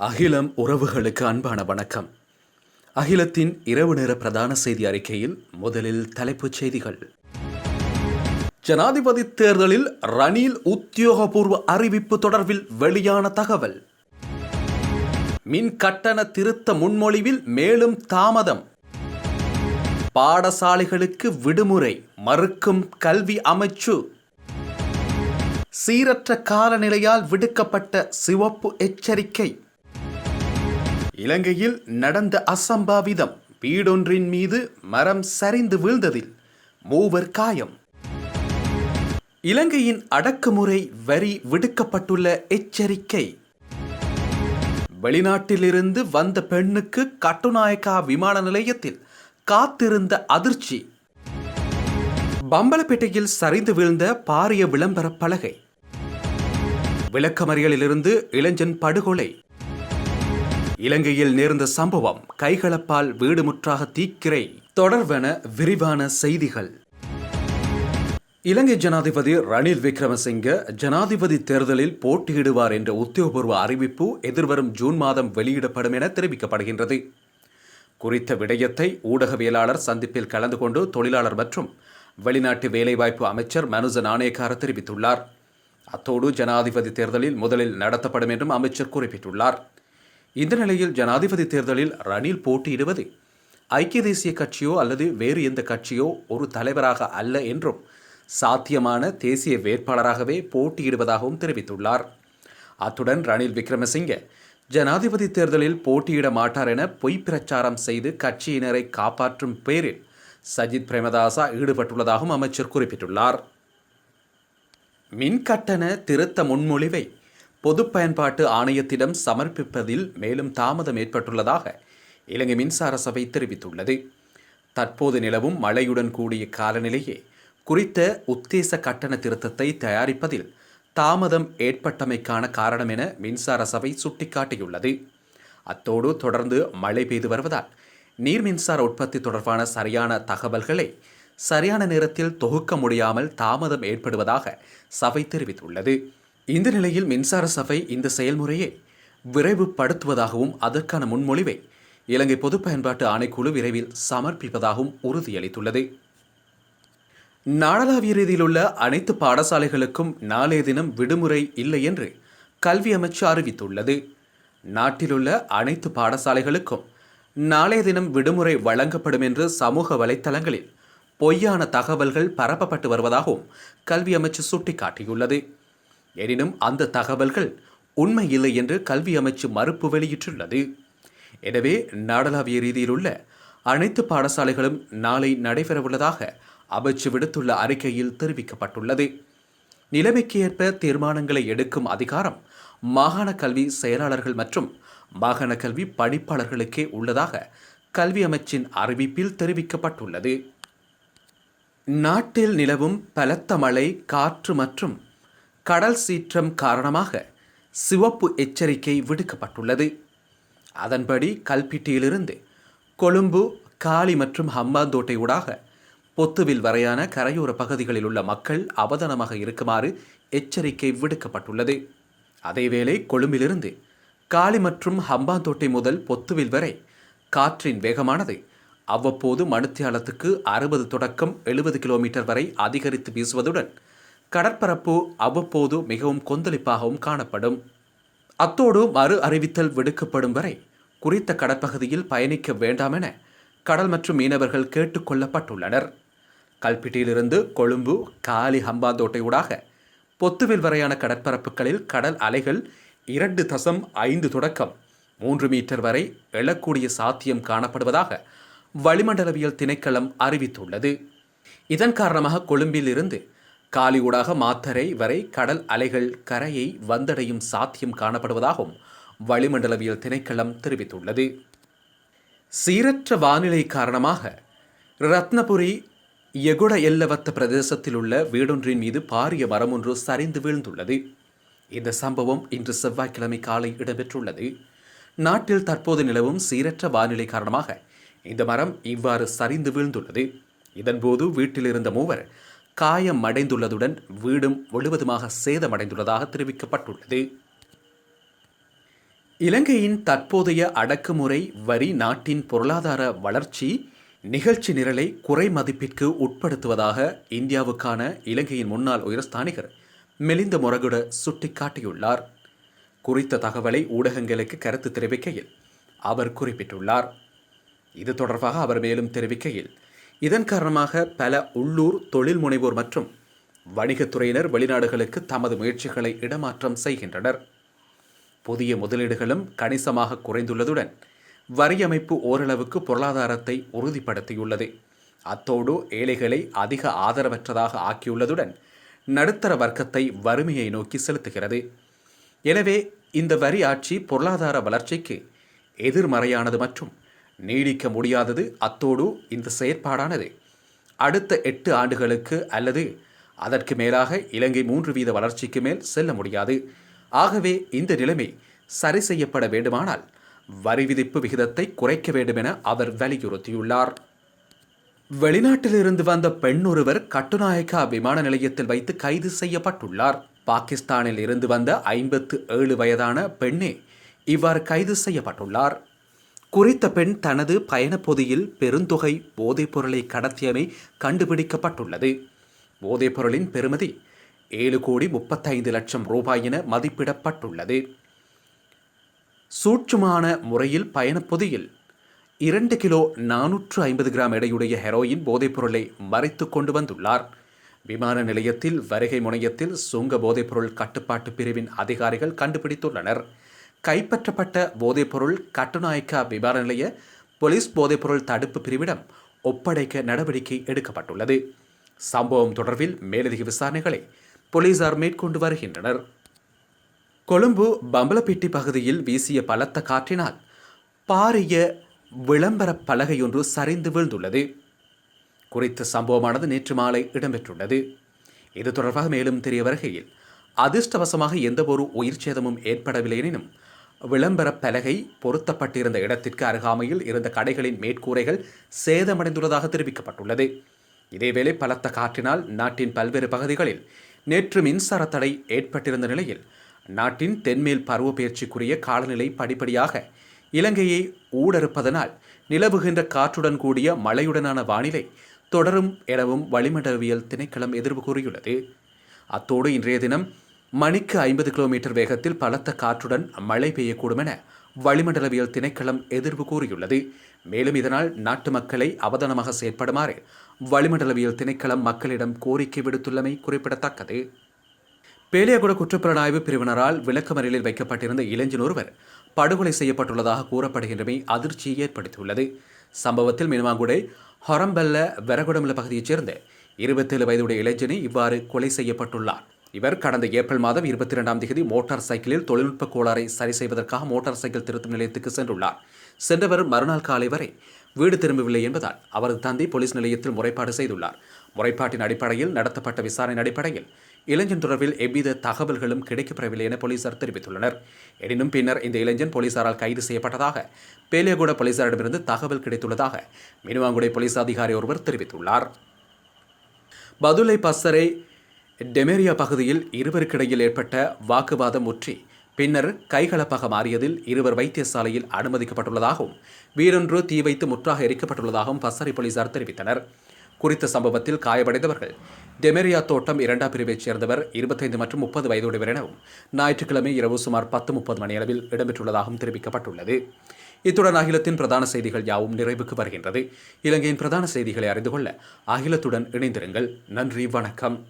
அகிலம் உறவுகளுக்கு அன்பான வணக்கம். அகிலத்தின் இரவு நேர பிரதான செய்தி அறிக்கையில் முதலில் தலைப்புச் செய்திகள். ஜனாதிபதி தேர்தலில் ரணில் உத்தியோகபூர்வ அறிவிப்பு தொடர்பில் வெளியான தகவல். மின் கட்டண திருத்த முன்மொழிவில் மேலும் தாமதம். பாடசாலைகளுக்கு விடுமுறை மறுக்கும் கல்வி அமைச்சு. சீரற்ற காலநிலையால் விடுக்கப்பட்ட சிவப்பு எச்சரிக்கை. இலங்கையில் நடந்த அசம்பாவிதம் வீடொன்றின் மீது மரம் சரிந்து வீழ்ந்ததில் மூவர் காயம். இலங்கையின் அடக்குமுறை வரி விடுக்கப்பட்டுள்ள எச்சரிக்கை. வெளிநாட்டிலிருந்து வந்த பெண்ணுக்கு கட்டுநாயக்கா விமான நிலையத்தில் காத்திருந்த அதிர்ச்சி. பம்பலப்பேட்டையில் சரிந்து வீழ்ந்த பாரிய விளம்பர பலகை. விளக்கமறியலிலிருந்து இளைஞன் படுகொலை. இலங்கையில் நேர்ந்த சம்பவம் கைகளப்பால் வீடு முற்றாக தீக்கிரை. தொடர்வென விரிவான செய்திகள். இலங்கை ஜனாதிபதி ரணில் விக்ரமசிங்க ஜனாதிபதி தேர்தலில் போட்டியிடுவார் என்ற உத்தியோகபூர்வ அறிவிப்பு எதிர்வரும் ஜூன் மாதம் வெளியிடப்படும் என தெரிவிக்கப்படுகின்றது. குறித்த விடயத்தை ஊடகவியலாளர் சந்திப்பில் கலந்து கொண்டு தொழிலாளர் மற்றும் வெளிநாட்டு வேலைவாய்ப்பு அமைச்சர் மனுஜ நாணயக்கார தெரிவித்துள்ளார். அத்தோடு ஜனாதிபதி தேர்தலில் முதலில் நடத்தப்படும் என்றும் அமைச்சர் குறிப்பிட்டுள்ளார். இந்த நிலையில் ஜனாதிபதி தேர்தலில் ரணில் போட்டியிடுவது ஐக்கிய தேசிய கட்சியோ அல்லது வேறு எந்த கட்சியோ ஒரு தலைவராக அல்ல என்றும் சாத்தியமான தேசிய வேட்பாளராகவே போட்டியிடுவதாகவும் தெரிவித்துள்ளார். அத்துடன் ரணில் விக்ரமசிங்கே ஜனாதிபதி தேர்தலில் போட்டியிட மாட்டார் என பொய் பிரச்சாரம் செய்து கட்சியினரை காப்பாற்றும் பேரில் சஜித் பிரேமதாசா ஈடுபட்டுள்ளதாகவும் அமைச்சர் குறிப்பிட்டுள்ளார். மின் கட்டண திருத்த முன்மொழிவை பொது பயன்பாட்டு ஆணையத்திடம் சமர்ப்பிப்பதில் மேலும் தாமதம் ஏற்பட்டுள்ளதாக இலங்கை மின்சார சபை தெரிவித்துள்ளது. தற்போது நிலவும் மழையுடன் கூடிய காலநிலையே குறித்த உத்தேச கட்டண திருத்தத்தை தயாரிப்பதில் தாமதம் ஏற்பட்டமைக்கான காரணம் என மின்சார சபை சுட்டிக்காட்டியுள்ளது. அத்தோடு தொடர்ந்து மழை பெய்து வருவதால் நீர் மின்சார உற்பத்தி தொடர்பான சரியான தகவல்களை சரியான நேரத்தில் தொகுக்க முடியாமல் தாமதம் ஏற்படுவதாக சபை தெரிவித்துள்ளது. இந்த நிலையில் மின்சார சபை இந்த செயல்முறையை விரைவுபடுத்துவதாகவும் அதற்கான முன்மொழிவை இலங்கை பொது பயன்பாட்டு ஆணைக்குழு விரைவில் சமர்ப்பிப்பதாகவும் உறுதியளித்துள்ளது. நாடளாவிய ரீதியில் உள்ள அனைத்து பாடசாலைகளுக்கும் நாளைய தினம் விடுமுறை இல்லை என்று கல்வி அமைச்சு அறிவித்துள்ளது. நாட்டிலுள்ள அனைத்து பாடசாலைகளுக்கும் நாளைய தினம் விடுமுறை வழங்கப்படும் என்று சமூக வலைத்தளங்களில் பொய்யான தகவல்கள் பரப்பப்பட்டு வருவதாகவும் கல்வி அமைச்சு சுட்டிக்காட்டியுள்ளது. எனினும் அந்த தகவல்கள் உண்மை இல்லை என்று கல்வி அமைச்சு மறுப்பு வெளியிட்டுள்ளது. எனவே நாடளாவிய ரீதியில் உள்ள அனைத்து பாடசாலைகளும் நாளை நடைபெறவுள்ளதாக அமைச்சு விடுத்துள்ள அறிக்கையில் தெரிவிக்கப்பட்டுள்ளது. நிலைமைக்கு ஏற்ப தீர்மானங்களை எடுக்கும் அதிகாரம் மாகாண கல்வி செயலாளர்கள் மற்றும் மாகாண கல்வி பணிப்பாளர்களுக்கே உள்ளதாக கல்வி அமைச்சின் அறிவிப்பில் தெரிவிக்கப்பட்டுள்ளது. நாட்டில் நிலவும் பலத்த மழை காற்று மற்றும் கடல் சீற்றம் காரணமாக சிவப்பு எச்சரிக்கை விடுக்கப்பட்டுள்ளது. அதன்படி கல்பிட்டியிலிருந்து கொழும்பு காலி மற்றும் ஹம்பாந்தோட்டை ஊடாக பொத்துவில் வரையான கரையோர பகுதிகளில் உள்ள மக்கள் அவதானமாக இருக்குமாறு எச்சரிக்கை விடுக்கப்பட்டுள்ளது. அதேவேளை கொழும்பிலிருந்து காலி மற்றும் ஹம்பாந்தோட்டை முதல் பொத்துவில் வரை காற்றின் வேகமானது அவ்வப்போது மணித்தியாலத்துக்கு அறுபது தொடக்கம் எழுபது கிலோமீட்டர் வரை அதிகரித்து வீசுவதுடன் கடற்பரப்பு அவ்வப்போது மிகவும் கொந்தளிப்பாகவும் காணப்படும். அத்தோடு மறு அறிவித்தல் விடுக்கப்படும் வரை குறித்த கடற்பகுதியில் பயணிக்க வேண்டாம் என கடல் மற்றும் மீனவர்கள் கேட்டுக்கொள்ளப்பட்டுள்ளனர் கல்பிட்டியிலிருந்து கொழும்பு காலி ஹம்பாந்தோட்டை ஊடாக பொத்துவில் வரையான கடற்பரப்புகளில் கடல் அலைகள் இரண்டு தசம் ஐந்து தொடக்கம் மூன்று மீட்டர் வரை எழக்கூடிய சாத்தியம் காணப்படுவதாக வளிமண்டலவியல் திணைக்களம் அறிவித்துள்ளது. இதன் காரணமாக கொழும்பிலிருந்து இருந்து ஊடாக மாத்தரை வரை கடல் அலைகள் கரையை வந்தடையும் சாத்தியம் காணப்படுவதாகவும் வளிமண்டலவியல் திணைக்களம் தெரிவித்துள்ளது. சீரற்ற வானிலை காரணமாக ரத்னபுரி எகுட எல்லவத்த பிரதேசத்தில் உள்ள வீடொன்றின் மீது பாரிய மரம் ஒன்று சரிந்து வீழ்ந்துள்ளது. இந்த சம்பவம் இன்று செவ்வாய்க்கிழமை காலை இடம்பெற்றுள்ளது. நாட்டில் தற்போது நிலவும் சீரற்ற வானிலை காரணமாக இந்த மரம் இவ்வாறு சரிந்து வீழ்ந்துள்ளது. இதன்போது வீட்டில் இருந்த மூவர் காயம் அடைந்துள்ளதுடன் வீடும் முழுவதுமாக சேதமடைந்துள்ளதாக தெரிவிக்கப்பட்டுள்ளது. இலங்கையின் தற்போதைய அடக்குமுறை வரி நாட்டின் பொருளாதார வளர்ச்சி நிகழ்ச்சி நிரலை குறை மதிப்பிற்கு உட்படுத்துவதாக இந்தியாவுக்கான இலங்கையின் முன்னாள் உயர்ஸ்தானிகர் மெலிந்த முரகுட சுட்டிக்காட்டியுள்ளார். குறித்த தகவலை ஊடகங்களுக்கு கருத்து தெரிவிக்கையில் அவர் குறிப்பிட்டுள்ளார். இது தொடர்பாக அவர் மேலும் தெரிவிக்கையில் இதன் காரணமாக பல உள்ளூர் தொழில் முனைவோர் மற்றும் வணிகத்துறையினர் வெளிநாடுகளுக்கு தமது முயற்சிகளை இடமாற்றம் செய்கின்றனர். புதிய முதலீடுகளும் கணிசமாக குறைந்துள்ளதுடன் வரி அமைப்பு ஓரளவுக்கு பொருளாதாரத்தை உறுதிப்படுத்தியுள்ளது. அத்தோடு ஏழைகளை அதிக ஆதரவற்றதாக ஆக்கியுள்ளதுடன் நடுத்தர வர்க்கத்தை வறுமையை நோக்கி செலுத்துகிறது. எனவே இந்த வரி ஆட்சி பொருளாதார வளர்ச்சிக்கு எதிர்மறையானது மற்றும் நீடிக்க முடியாதது அத்தோடு இந்த செயற்பாடானது. அடுத்த எட்டு ஆண்டுகளுக்கு அல்லது அதற்கு மேலாக இலங்கை மூன்று வீத வளர்ச்சிக்கு மேல் செல்ல முடியாது. ஆகவே இந்த நிலைமை சரி செய்யப்பட வேண்டுமானால் வரி விதிப்பு விகிதத்தை குறைக்க வேண்டும் என அவர் வலியுறுத்தியுள்ளார். வெளிநாட்டிலிருந்து வந்த பெண் ஒருவர் கட்டுநாயக்கா விமான நிலையத்தில் வைத்து கைது செய்யப்பட்டுள்ளார். பாகிஸ்தானில் இருந்து வந்த ஐம்பத்து ஏழு வயதான பெண்ணே இவ்வாறு கைது செய்யப்பட்டுள்ளார். குறித்த பெண் தனது பயணப்பொதியில் பெருந்தொகை போதைப் பொருளை கடத்தியமை கண்டுபிடிக்கப்பட்டுள்ளது. போதைப் பொருளின் பெறுமதி ஏழு கோடி முப்பத்தைந்து லட்சம் ரூபாய் என மதிப்பிடப்பட்டுள்ளது. சூட்சுமான முறையில் பயணப்பொதியில் இரண்டு கிலோ நானூற்று ஐம்பது கிராம் எடையுடைய ஹெரோயின் போதைப் பொருளை மறைத்து கொண்டு வந்துள்ளார். விமான நிலையத்தில் வருகை முனையத்தில் சுங்க போதைப்பொருள் கட்டுப்பாட்டு பிரிவின் அதிகாரிகள் கண்டுபிடித்துள்ளனர். கைப்பற்றப்பட்ட போதைப்பொருள் கட்டுநாயக்கா விமான நிலைய போலீஸ் போதைப்பொருள் தடுப்பு பிரிவிடம் ஒப்படைக்க நடவடிக்கை எடுக்கப்பட்டுள்ளது. சம்பவம் தொடர்பில் மேலதிக விசாரணைகளை போலீசார் மேற்கொண்டு வருகின்றனர். கொழும்பு பம்பலப்பிட்டி பகுதியில் வீசிய பலத்த காற்றினால் பாரிய விளம்பர பலகையொன்று சரிந்து வீழ்ந்துள்ளது. குறித்த சம்பவமானது நேற்று மாலை இடம்பெற்றுள்ளது. இது தொடர்பாக மேலும் தெரிய வருகையில் அதிர்ஷ்டவசமாக எந்தவொரு உயிர் சேதமும் ஏற்படவில்லை எனினும் விளம்பர பலகை பொருத்தப்பட்டிருந்த இடத்திற்கு அருகாமையில் இருந்த கடைகளின் மேற்கூரைகள் சேதமடைந்துள்ளதாக தெரிவிக்கப்பட்டுள்ளது. இதேவேளை பலத்த காற்றினால் நாட்டின் பல்வேறு பகுதிகளில் நேற்று மின்சார தடை ஏற்பட்டிருந்த நிலையில் நாட்டின் தென்மேல் பருவப்பெயர்ச்சிக்குரிய காலநிலை படிப்படியாக இலங்கையை ஊடறுப்பதனால் நிலவுகின்ற காற்றுடன் கூடிய மழையுடனான வானிலை தொடரும் எனவும் வளிமண்டலவியல் திணைக்களம் எதிர்வு கூறியுள்ளது. அத்தோடு இன்றைய தினம் மணிக்கு ஐம்பது கிலோமீட்டர் வேகத்தில் பலத்த காற்றுடன் மழை பெய்யக்கூடும் என வளிமண்டலவியல் திணைக்களம் எதிர்வு கூறியுள்ளது. மேலும் இதனால் நாட்டு மக்களை அவதானமாக செயற்படுமாறு வளிமண்டலவியல் திணைக்களம் மக்களிடம் கோரிக்கை விடுத்துள்ளமை குறிப்பிடத்தக்கது. பேலியகுட குற்றப்புலனாய்வு பிரிவினரால் விளக்கமறியலில் வைக்கப்பட்டிருந்த இளைஞன் ஒருவர் படுகொலை செய்யப்பட்டுள்ளதாக கூறப்படுகின்றமை அதிர்ச்சியை ஏற்படுத்தியுள்ளது. சம்பவத்தில் மினுமாங்குடை ஹொரம்பல்ல வெரகுடமுல பகுதியைச் சேர்ந்த இருபத்தேழு வயதுடைய இளைஞனை இவ்வாறு கொலை செய்யப்பட்டுள்ளார். இவர் கடந்த ஏப்ரல் மாதம் இருபத்தி இரண்டாம் தேதி மோட்டார் சைக்கிளில் தொழில்நுட்ப கோளாறை சரி செய்வதற்காக மோட்டார் சைக்கிள் திருத்தும் நிலையத்துக்கு சென்றுள்ளார். சென்றவர் மறுநாள் காலை வரை வீடு திரும்பவில்லை என்பதால் அவரது தந்தை போலீஸ் நிலையத்தில் முறைப்பாடு செய்துள்ளார். முறைப்பாட்டின் அடிப்படையில் நடத்தப்பட்ட விசாரணை அடிப்படையில் இளைஞன் தொடர்பில் எவ்வித தகவல்களும் கிடைக்கப்பெறவில்லை என போலீசார் தெரிவித்துள்ளனர். எனினும் பின்னர் இந்த இளைஞன் போலீசாரால் கைது செய்யப்பட்டதாக பேலியகூட போலீசாரிடமிருந்து தகவல் கிடைத்துள்ளதாக மினுவாங்குடை போலீஸ் அதிகாரி ஒருவர் தெரிவித்துள்ளார். பதுளை பசரை டெமேரியா பகுதியில் இருவருக்கிடையில் ஏற்பட்ட வாக்குவாதம் முற்றி பின்னர் கைகலப்பாக மாறியதில் இருவர் வைத்தியசாலையில் அனுமதிக்கப்பட்டுள்ளதாகவும் வீடொன்று தீ வைத்து முற்றாக எரிக்கப்பட்டுள்ளதாகவும் பசரி போலீசார் தெரிவித்தனர். குறித்த சம்பவத்தில் காயமடைந்தவர்கள் டெமெரியா தோட்டம் இரண்டாம் பிரிவைச் சேர்ந்தவர் இருபத்தைந்து மற்றும் முப்பது வயதுடையவர் எனவும் ஞாயிற்றுக்கிழமை இரவு சுமார் பத்து முப்பது மணியளவில் இடம்பெற்றுள்ளதாகவும் தெரிவிக்கப்பட்டுள்ளது. இத்துடன் அகிலத்தின் பிரதான செய்திகள் யாவும் நிறைவுக்கு வருகின்றது. இலங்கையின் பிரதான செய்திகளை அறிந்து கொள்ள அகிலத்துடன் இணைந்திருங்கள். நன்றி வணக்கம்.